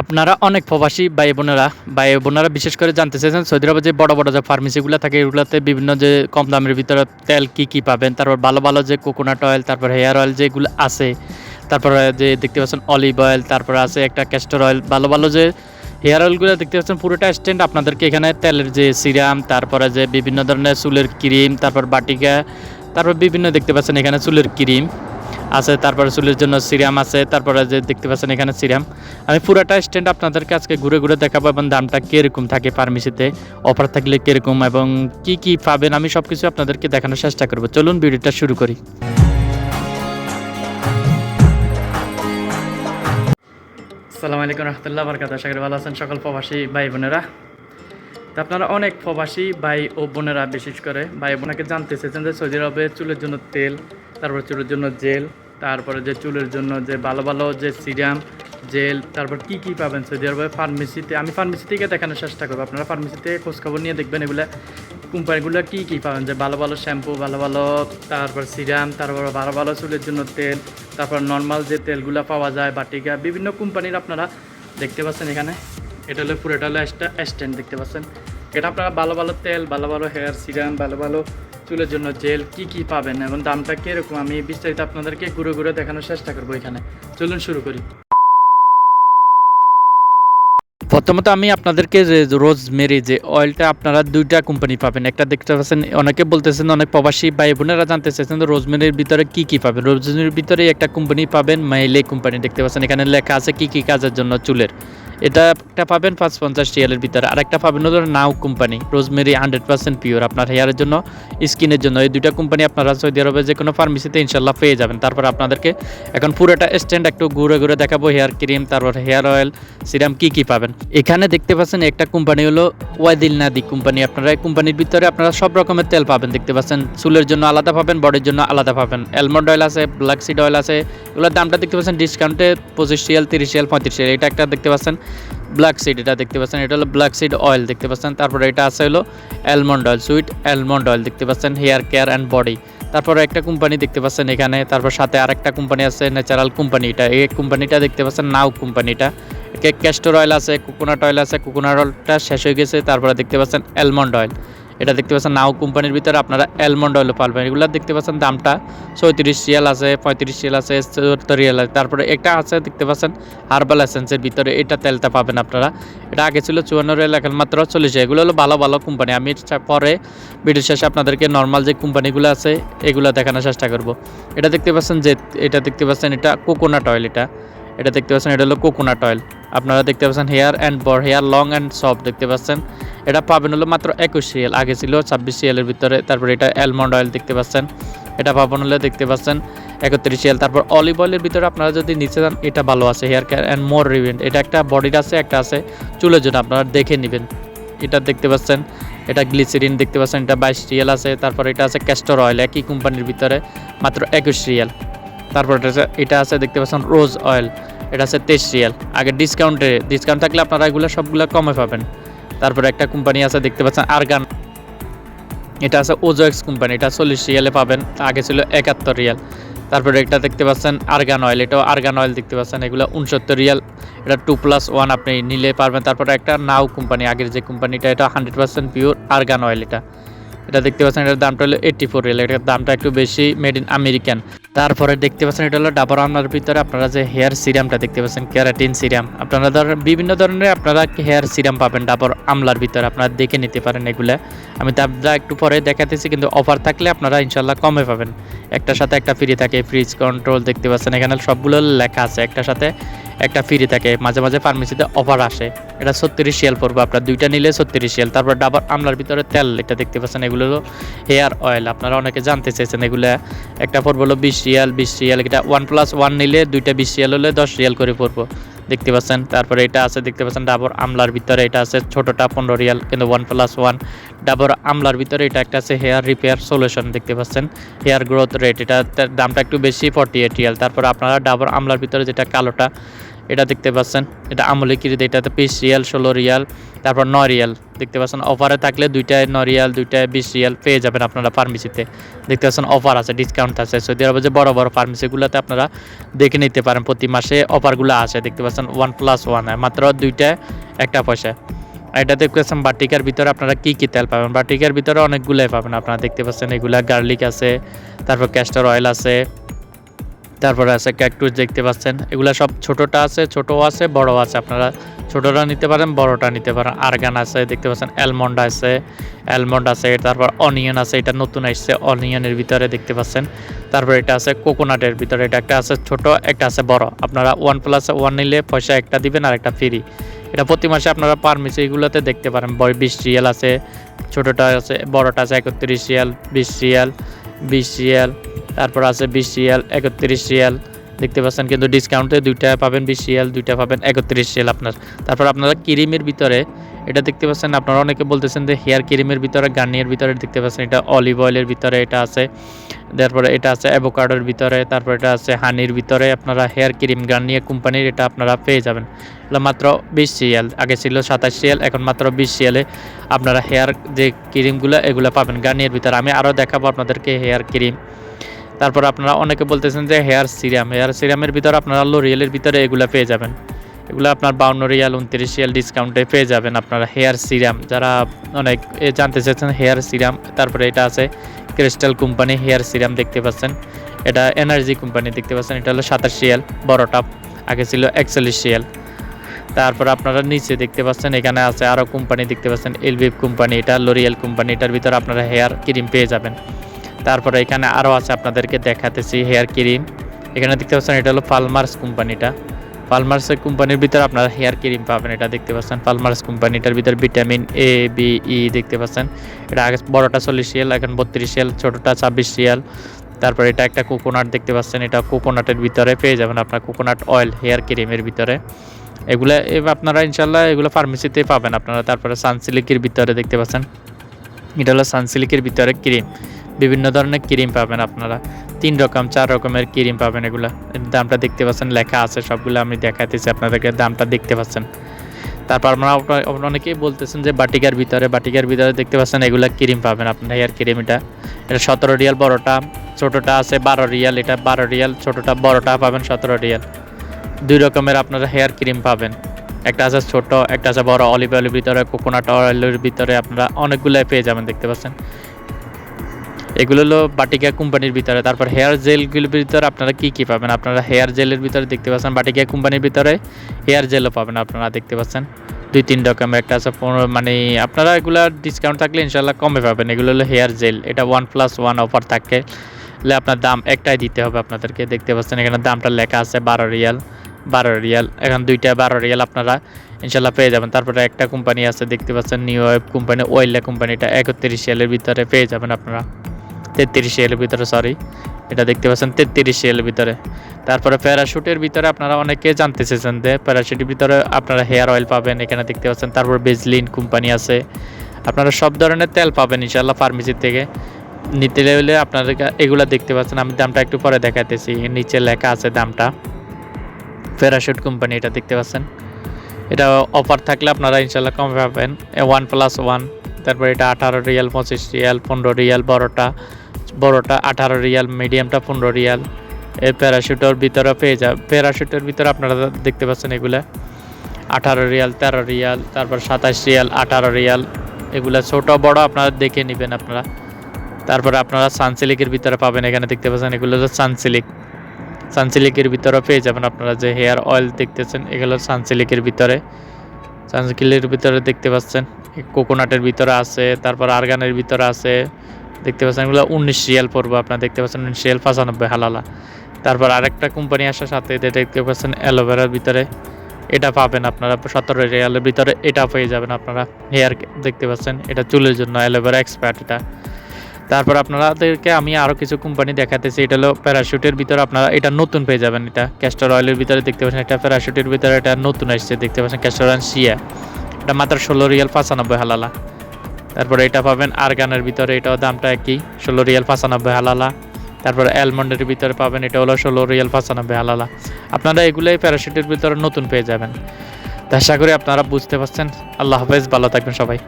আপনারা অনেক প্রবাসী ভাই বোনেরা ভাই বোনেরা বিশেষ করে জানতে চাইছেন সৌদি আরবে যে বড় বড় যে ফার্মেসিগুলো থাকে, এগুলোতে বিভিন্ন যে কম দামের ভিতরে তেল কি কি পাবেন, তারপর ভালো ভালো যে কোকোনাট অয়েল তারপর হেয়ার অয়েল যেগুলো আছে, তারপরে যে দেখতে পাচ্ছেন অলিভ অয়েল তারপরে আছে একটা ক্যাস্টর অয়েল ভালো ভালো যে হেয়ার অয়েলগুলো দেখতে পাচ্ছেন, পুরোটা স্ট্যান্ড আপনাদেরকে এখানে তেলের যে সিরাম তারপরে যে বিভিন্ন ধরনের চুলের ক্রিম তারপর বাটিকা, তারপর বিভিন্ন দেখতে পাচ্ছেন এখানে চুলের ক্রিম আছে, তারপরে চুলের জন্য সিরাম আছে, তারপরে যে দেখতে পাচ্ছেন এখানে সিরাম। আমি পুরোটা স্ট্যান্ড আপনাদেরকে আজকে ঘুরে ঘুরে দেখাবো এবং দামটা কীরকম থাকে ফার্মেসিতে অফার থাকলে কীরকম এবং কি কি পাবেন, আমি সব কিছু আপনাদেরকে দেখানোর চেষ্টা করব। চলুন ভিডিওটা শুরু করি। আসসালামু আলাইকুম রহমতুল্লাহ বরকাত আশা করি ভালো আছেন সকল প্রবাসী ভাই বোনেরা। তো আপনারা অনেক প্রবাসী ভাই ও বোনেরা, বিশেষ করে ভাই বোনাকে জানতে চেয়েছেন যে সৌদি আরবে চুলের জন্য তেল, তারপর চুলের জন্য জেল তারপরে যে চুলের জন্য যে ভালো ভালো যে সিরাম, জেল, তারপর কি কি পাবেন সৌদি আরবে? ফার্মেসিতে, আমি ফার্মেসি থেকে দেখানোর চেষ্টা করব। আপনারা ফার্মেসিতে খোঁজখবর নিয়ে দেখবেন এগুলা। কোম্পানিগুলো কি কি পাবেন? যে ভালো ভালো শ্যাম্পু, ভালো ভালো, তারপর সিরাম, তারপর ভালো ভালো চুলের জন্য তেল, তারপর নর্মাল যে তেলগুলো পাওয়া যায়, বাটিকা, বিভিন্ন কোম্পানির আপনারা দেখতে পাচ্ছেন এখানে। এটা হলো পুরোটা হলো স্ট্যান্ড দেখতে পাচ্ছেন। এটা আপনারা ভালো ভালো তেল, ভালো ভালো হেয়ার, সিরাম, ভালো ভালো চুলের জন্য জেল, কি কি পাবেন এবং দামটা কীরকম? আমি বিস্তারিত আপনাদেরকে ঘুরে ঘুরে দেখানোর চেষ্টা করব এখানে। চলুন শুরু করি। প্রথমত আমি আপনাদেরকে যে রোজমেরি, যে অয়েলটা আপনারা দুইটা কোম্পানি পাবেন। একটা দেখতে পাচ্ছেন, অনেকে বলতেছেন, অনেক প্রবাসী ভাই বোনেরা জানতে চাইছেন রোজমেরির ভিতরে কি কি পাবেন। রোজমেরির ভিতরে একটা কোম্পানি পাবেন মাইলে কোম্পানি দেখতে পাচ্ছেন। এখানে লেখা আছে কি কি কাজের জন্য চুলের। এটা একটা পাবেন পাঁচ পঞ্চাশ রিয়ালের ভিতরে। আর একটা পাবেন হলো Now company rosemary hundred percent pure আপনার হেয়ারের জন্য, স্কিনের জন্য। এই দুইটা কোম্পানি আপনারা সৌদি আরবে যে কোনো ফার্মেসিতে ইনশাল্লাহ পেয়ে যাবেন। তারপর আপনাদেরকে এখন পুরোটা স্ট্যান্ড একটু ঘুরে ঘুরে দেখাবো। হেয়ার ক্রিম তারপর হেয়ার অয়েল সিরাম কী কী পাবেন। এখানে দেখতে পাচ্ছেন একটা কোম্পানি হলো ওয়াদিল নাদি কোম্পানি। আপনারা এই কোম্পানির ভিতরে আপনারা সব রকমের তেল পাবেন, দেখতে পাচ্ছেন। চুলের জন্য আলাদা পাবেন, বডির জন্য আলাদা পাবেন। অ্যালমন্ড অয়েল আছে, ব্ল্যাক সিড অয়েল আছে, এগুলোর দামটা দেখতে পাচ্ছেন ডিসকাউন্টে পঁচিশ রিয়াল, তিরিশ রিয়াল, পঁয়ত্রিশ রিয়াল। এটা একটা দেখতে পাচ্ছেন ব্ল্যাক সিড এটা দেখতে পাচ্ছেন। এটা হলো ব্ল্যাক সিড অয়েল, দেখতে পাচ্ছেন। তারপরে এটা আছে হলো almond oil, sweet almond oil, দেখতে পাচ্ছেন। Hair care and body. তারপরে একটা কোম্পানি দেখতে পাচ্ছেন এখানে। তারপর সাথে আরেকটা কোম্পানি আছে, ন্যাচারাল কোম্পানি। এটা এই কোম্পানিটা দেখতে পাচ্ছেন, নাও কোম্পানিটা। ক্যাস্টর অয়েল আছে, কোকোনাট অয়েল আছে, কোকোনাট অয়েলটা শেষ হয়ে গেছে, তারপরে দেখতে পাচ্ছেন অ্যালমন্ড অয়েল। এটা দেখতে পাচ্ছেন নাও কোম্পানির ভিতরে আপনারা অ্যালমন্ড অয়েল পাবেন। এগুলো দেখতে পাচ্ছেন দামটা চৌত্রিশ রিয়াল আছে, পঁয়ত্রিশ রিয়াল আছে চুয়াত্তর রিয়াল আছে। তারপরে একটা আছে দেখতে পাচ্ছেন হার্বাল এসেন্সের ভিতরে, এটা তেলটা পাবেন আপনারা। এটা আগে ছিল চুয়ান্ন রিয়াল, এখন মাত্র চল্লিশ এগুলো হলো ভালো ভালো কোম্পানি। আমি পরে ভিডিও শেষে আপনাদেরকে নর্মাল যে কোম্পানিগুলো আছে, এগুলো দেখানোর চেষ্টা করব। এটা দেখতে পাচ্ছেন যে এটা দেখতে পাচ্ছেন এটা কোকোনাট অয়েল এটা। এটা দেখতে পাচ্ছেন এটা হলো কোকোনাট অয়েল। আপনারা দেখতে পাচ্ছেন hair and bore hair, long and soft দেখতে পাচ্ছেন। এটা পাবেন হলো মাত্র একুশ রিয়াল, আগে ছিল ছাব্বিশ রিয়ালের ভিতরে, তারপর এটা অ্যালমন্ড অয়েল দেখতে পাচ্ছেন। এটা পাবেন হলে দেখতে পাচ্ছেন একত্রিশ রিয়াল, তারপর অলিভ অয়েলের ভিতরে আপনারা যদি নিচে যান এটা ভালো আছে, হেয়ার কেয়ার অ্যান্ড মোর রিভেন্ট এটা একটা বডির আছে, একটা আছে, চুলের জন্য আপনারা দেখে নেবেন। এটা দেখতে পাচ্ছেন, এটা গ্লিসেরিন দেখতে পাচ্ছেন, এটা বাইশ রিয়াল আছে, তারপর এটা আছে ক্যাস্টর অয়েল একই কোম্পানির ভিতরে মাত্র একুশ রিয়াল। তারপর এটা আছে দেখতে পাচ্ছেন রোজ অয়েল এটা আছে তেইশ রিয়াল। আগে ডিসকাউন্টে ডিসকাউন্ট থাকলে আপনারা এগুলো সবগুলো কমে পাবেন। তারপরে একটা কোম্পানি আছে, দেখতে পাচ্ছেন আরগান এটা আছে ওজোএক্স কোম্পানি এটা চল্লিশ রিয়ালে পাবেন। আগে ছিল একাত্তর রিয়াল। তারপরে একটা দেখতে পাচ্ছেন আরগান অয়েল এটাও আরগান অয়েল দেখতে পাচ্ছেন। এগুলো উনসত্তর রিয়াল। এটা টু প্লাস ওয়ান আপনি নিলে পারবেন। তারপরে একটা নাও কোম্পানি আগের যে কোম্পানিটা এটা hundred percent pure argan oil এটা। এটা দেখতে পাচ্ছেন, এটার দামটা হলো এইট্টি ফোর রিয়াল এটার দামটা একটু বেশি মেড ইন আমেরিকান তারপরে দেখতে পাচ্ছেন, এটা হলো ডাবর আমলার ভিতরে আপনারা যে হেয়ার সিরামটা দেখতে পাচ্ছেন ক্যারাটিন সিরাম আপনারা ধর, বিভিন্ন ধরনের আপনারা হেয়ার সিরাম পাবেন ডাবর আমলার ভিতরে, আপনারা দেখে নিতে পারেন এগুলা। আমি দামটা একটু পরে দেখাতেছি, কিন্তু অফার থাকলে আপনারা ইনশাল্লাহ কমে পাবেন। একটার সাথে একটা ফ্রি থাকে ফ্রিজ কন্ট্রোল দেখতে পাচ্ছেন, এখানে সবগুলো লেখা আছে, একটার সাথে একটা ফ্রি থাকে। মাঝে মাঝে ফার্মেসিতে অফার আসে। এটা ছত্রিশ শিয়াল পড়বে, আপনার দুইটা নিলে ছত্রিশ শিয়াল তারপর ডাবর আমলার ভিতরে তেল, এটা দেখতে পাচ্ছেন, এগুলো হলো হেয়ার অয়েল আপনারা অনেকে জানতে চাইছেন এগুলো একটা পড়ব হলো বিশ রিয়াল বিশ রিয়াল এটা ওয়ান প্লাস ওয়ান নিলে দুইটা বিশ রিয়াল হলে দশ রিয়াল করে পড়ব। দেখতে পাচ্ছেন, তারপরে এটা আছে, দেখতে পাচ্ছেন ডাবর আমলার ভিতরে এটা আছে, ছোটোটা পনেরো রিয়াল কিন্তু ওয়ান প্লাস ওয়ান ডাবর আমলার ভিতরে এটা একটা আছে হেয়ার রিপেয়ার সলিউশন দেখতে পাচ্ছেন। হেয়ার গ্রোথ রেট এটা দামটা একটু বেশি ফর্টি এইট রিয়াল তারপর আপনারা ডাবর আমলার ভিতরে যেটা কালোটা এটা দেখতে পাচ্ছেন। এটা আমলে কিরিত এটাতে বিশ রিয়াল ষোলো রিয়াল তারপর নয় রিয়াল দেখতে পাচ্ছেন। অফারে থাকলে দুইটায় নয় রিয়াল দুইটায় বিশ রিয়াল পেয়ে যাবেন আপনারা ফার্মেসিতে দেখতে পাচ্ছেন অফার আছে ডিসকাউন্ট আছে। সৌদি আরবে যে বড় বড় ফার্মেসিগুলোতে আপনারা দেখে নিতে পারেন, প্রতি মাসে অফারগুলো আছে দেখতে পাচ্ছেন ওয়ান প্লাস ওয়ান মাত্র দুইটায় একটা পয়সা। এটা দেখতে পাচ্ছেন বাটিকার ভিতরে আপনারা কি কি তেল পাবেন? বাটিকার ভিতরে অনেকগুলোই পাবেন আপনারা। দেখতে পাচ্ছেন এগুলা গার্লিক আছে, তারপর ক্যাস্টর অয়েল আছে। তারপরে আছে ক্যাকটুস দেখতে পাচ্ছেন। এগুলো সব ছোটোটা আছে ছোটো আছে বড় আছে। আপনারা ছোটোটা নিতে পারেন, বড়টা নিতে পারেন। আরগান আছে, দেখতে পাচ্ছেন অ্যালমন্ড আছে অ্যালমন্ড আছে, তারপর অনিয়ন আছে, এটা নতুন আসছে অনিয়নের ভিতরে দেখতে পাচ্ছেন। তারপর এটা আছে কোকোনাটের ভিতরে, এটা একটা আছে ছোট, একটা আছে বড়। আপনারা ওয়ান প্লাস ওয়ান নিলে পয়সা একটা দিবেন আর একটা ফ্রি এটা প্রতি মাসে আপনারা এগুলোতে দেখতে পারেন। বিশ রিয়াল আছে, ছোটোটা আছে, বড়টা আছে একত্রিশ রিয়াল বিশ রিয়াল বিশ রিয়াল তারপর আছে বিশ রিয়াল, একত্রিশ রিয়াল, দেখতে পাচ্ছেন কিন্তু ডিসকাউন্টে দুইটা পাবেন বিশ রিয়াল, দুইটা পাবেন একত্রিশ রিয়াল আপনার। তারপর আপনারা ক্রিমের ভিতরে, এটা দেখতে পাচ্ছেন আপনারা অনেকে বলতেছেন যে হেয়ার ক্রিমের ভিতরে, গার্নিয়ার ভিতরে দেখতে পাচ্ছেন এটা অলিভ অয়েলের ভিতরে এটা আছে। তারপরে এটা আছে অ্যাভোকাডোর ভিতরে, তারপর এটা আছে হানির ভিতরে, আপনারা হেয়ার ক্রিম গার্নিয়ার কোম্পানির এটা আপনারা পেয়ে যাবেন। এগুলো মাত্র বিশ রিয়াল, আগে ছিল সাতাশ রিয়াল, এখন মাত্র বিশ রিয়ালে আপনারা হেয়ার যে ক্রিমগুলো, এগুলো পাবেন গার্নিয়ার ভিতরে। আমি আরও দেখাবো আপনাদেরকে হেয়ার ক্রিম। তারপর আপনারা অনেকে বলতেছেন যে হেয়ার সিরাম, হেয়ার সিরামের ভিতরে আপনারা লোরিয়ালের ভিতরে এগুলো পেয়ে যাবেন। এগুলো আপনার বাউন্ন রিয়াল, উনত্রিশ রিয়াল ডিসকাউন্টে পেয়ে যাবেন আপনারা হেয়ার সিরাম। যারা অনেক এ জানতে চাচ্ছেন হেয়ার সিরাম, তারপরে এটা আছে ক্রিস্টাল কোম্পানি হেয়ার সিরাম দেখতে পাচ্ছেন। এটা এনার্জি কোম্পানি দেখতে পাচ্ছেন, এটা হলো সাতাশ রিয়াল বড়টা আগে ছিল একচল্লিশ রিয়াল। তারপর আপনারা নিচে দেখতে পাচ্ছেন, এখানে আছে আরও কোম্পানি দেখতে পাচ্ছেন এলবিএফ কোম্পানি এটা লোরিয়াল কোম্পানি এটার ভিতরে আপনারা হেয়ার ক্রিম পেয়ে যাবেন। তারপরে এখানে আরও আছে আপনাদেরকে দেখাতেছি হেয়ার ক্রিম। এখানে দেখতে পাচ্ছেন, এটা হলো পালমার্স কোম্পানিটা। পালমার্স কোম্পানির ভিতরে আপনারা হেয়ার ক্রিম পাবেন, এটা দেখতে পাচ্ছেন। পালমার্স কোম্পানিটার ভিতরে ভিটামিন এ বি ই দেখতে পাচ্ছেন। এটা আগে বড়টা চল্লিশ রিয়াল এখন বত্রিশ রিয়াল ছোটোটা ছাব্বিশ রিয়াল তারপর এটা একটা কোকোনাট দেখতে পাচ্ছেন, এটা কোকোনাটের ভিতরে পেয়ে যাবেন আপনার, কোকোনাট অয়েল হেয়ার ক্রিমের ভিতরে। এগুলো আপনারা ইনশাল্লাহ এগুলো ফার্মেসিতে পাবেন আপনারা। তারপরে সানসিল্কের ভিতরে দেখতে পাচ্ছেন। এটা হলো সানসিল্কের ভিতরে ক্রিম। বিভিন্ন ধরনের ক্রিম পাবেন আপনারা। তিন রকম, চার রকমের ক্রিম পাবেন এগুলা। দামটা দেখতে পাচ্ছেন, লেখা আছে, সবগুলো আমি দেখাতেছি আপনাদেরকে, দামটা দেখতে পাচ্ছেন। তারপর আপনারা অনেকেই বলতেছেন যে বাটিকার ভিতরে বাটিকার ভিতরে দেখতে পাচ্ছেন এগুলা ক্রিম পাবেন আপনার, হেয়ার ক্রিম এটা। এটা সতেরো রিয়াল বড়টা, ছোটোটা আছে বারো রিয়াল, এটা বারো রিয়াল, ছোটোটা বড়টা পাবেন সতেরো রিয়াল। দুই রকমের আপনারা হেয়ার ক্রিম পাবেন। একটা আছে ছোট, একটা আছে বড়, অলিভ অয়েলের ভিতরে, কোকোনাট অয়েলের ভিতরে আপনারা অনেকগুলাই পেয়ে যাবেন, দেখতে পাচ্ছেন। এগুলো হলো বাটিকা কোম্পানির ভিতরে। তারপর হেয়ার জেলগুলোর ভিতরে আপনারা কি কি পাবেন? আপনারা হেয়ার জেলের ভিতরে দেখতে পাচ্ছেন, বাটিকা কোম্পানির ভিতরে হেয়ার জেলও পাবেন আপনারা দেখতে পাচ্ছেন। দুই, তিন রকমের একটা আছে, পনেরো মানে আপনারা এগুলা ডিসকাউন্ট থাকলে ইনশাল্লাহ কমে পাবেন। এগুলো হলো হেয়ার জেল, এটা ওয়ান প্লাস ওয়ান অফার থাকে। হলে আপনার দাম একটাই দিতে হবে আপনাদেরকে, দেখতে পাচ্ছেন এখানে দামটা লেখা আছে বারো রিয়াল বারো রিয়াল। এখন দুইটা বারো রিয়াল আপনারা ইনশাল্লাহ পেয়ে যাবেন। তারপরে একটা কোম্পানি আছে, দেখতে পাচ্ছেন নিউ ওয়েব কোম্পানি ওয়েল্লা কোম্পানিটা, একত্রিশ রিয়ালের ভিতরে পেয়ে যাবেন আপনারা। তেত্রিশ রিয়ালের ভিতরে সরি এটা দেখতে পাচ্ছেন তেত্রিশ রিয়ালের ভিতরে। তারপরে প্যারাশুটের ভিতরে আপনারা অনেকে জানতে চেয়েছেন যে প্যারাশুটের ভিতরে আপনারা হেয়ার অয়েল পাবেন, এখানে দেখতে পাচ্ছেন। তারপর বেজলিন কোম্পানি আছে। আপনারা সব ধরনের তেল পাবেন ইনশাল্লাহ ফার্মেসি থেকে। নিতে হলে আপনাদের এগুলা দেখতে পাচ্ছেন। আমি দামটা একটু পরে দেখাতেছি নিচে লেখা আছে দামটা। প্যারাশুট কোম্পানি এটা দেখতে পাচ্ছেন। এটা অফার থাকলে আপনারা ইনশাল্লাহ কম পাবেন। ওয়ান প্লাস ওয়ান, তারপর এটা আঠারো রিয়াল, পঁচিশ রিয়াল, পনেরো রিয়াল বড়টা বড়টা আঠারো রিয়াল মিডিয়ামটা পনেরো রিয়াল। এই প্যারাশুটের ভিতরে পেয়ে যাবে প্যারাশুটের ভিতরে আপনারা দেখতে পাচ্ছেন এগুলা। আঠারো রিয়াল, তেরো রিয়াল, তারপর সাতাশ রিয়াল, আঠারো রিয়াল। এগুলা ছোট, বড় আপনারা দেখে নেবেন আপনারা। তারপরে আপনারা সানসিলিকের ভিতরে পাবেন, এখানে দেখতে পাচ্ছেন এগুলো হলো সানসিলিক সানসিলিকের ভিতরে পেয়ে যাবেন আপনারা যে হেয়ার অয়েল দেখতেছেন, এগুলো সানসিলিকের ভিতরে। সানসিলিকের ভিতরে দেখতে পাচ্ছেন কোকোনাটের ভিতরে আছে, তারপর আরগানের ভিতরে আছে। দেখতে পাচ্ছেন এগুলো উনিশ রিয়াল পড়ব আপনারা দেখতে পাচ্ছেন উনিশ রিয়াল পঁচানব্বই হালালা। তারপর আরেকটা কোম্পানি আসার সাথে দেখতে পাচ্ছেন অ্যালোভেরার ভিতরে। এটা পাবেন আপনারা সতেরো রিয়ালের ভিতরে, এটা পেয়ে যাবেন আপনারা। হেয়ার দেখতে পাচ্ছেন, এটা চুলের জন্য অ্যালোভেরা এক্সপার্ট এটা। তারপর আপনাদেরকে আমি আরও কিছু কোম্পানি দেখাতেছি, এটা হলো প্যারাশুটের ভিতরে আপনারা, এটা নতুন পেয়ে যাবেন এটা। ক্যাস্টর অয়েলের ভিতরে দেখতে পাচ্ছেন, এটা প্যারাশুটের ভিতরে এটা নতুন আসছে, দেখতে পাচ্ছেন ক্যাস্টর অয়েল শিয়া এটা মাত্র ষোলো রিয়াল পঁচানব্বই হালালা। তারপরে এটা পাবেন আরগানের ভিতরে, এটাও দামটা একই, ষোলো রিয়াল পাঁচানব্বই হালালা। তারপর অ্যালমন্ডের ভিতরে পাবেন, এটা হলো ষোলো রিয়াল পাঁচানব্বই হালালা। আপনারা এগুলোই প্যারাশুটের ভিতরে নতুন পেয়ে যাবেন। আশা করি আপনারা বুঝতে পারছেন। আল্লাহ হাফেজ, ভালো থাকবেন সবাই।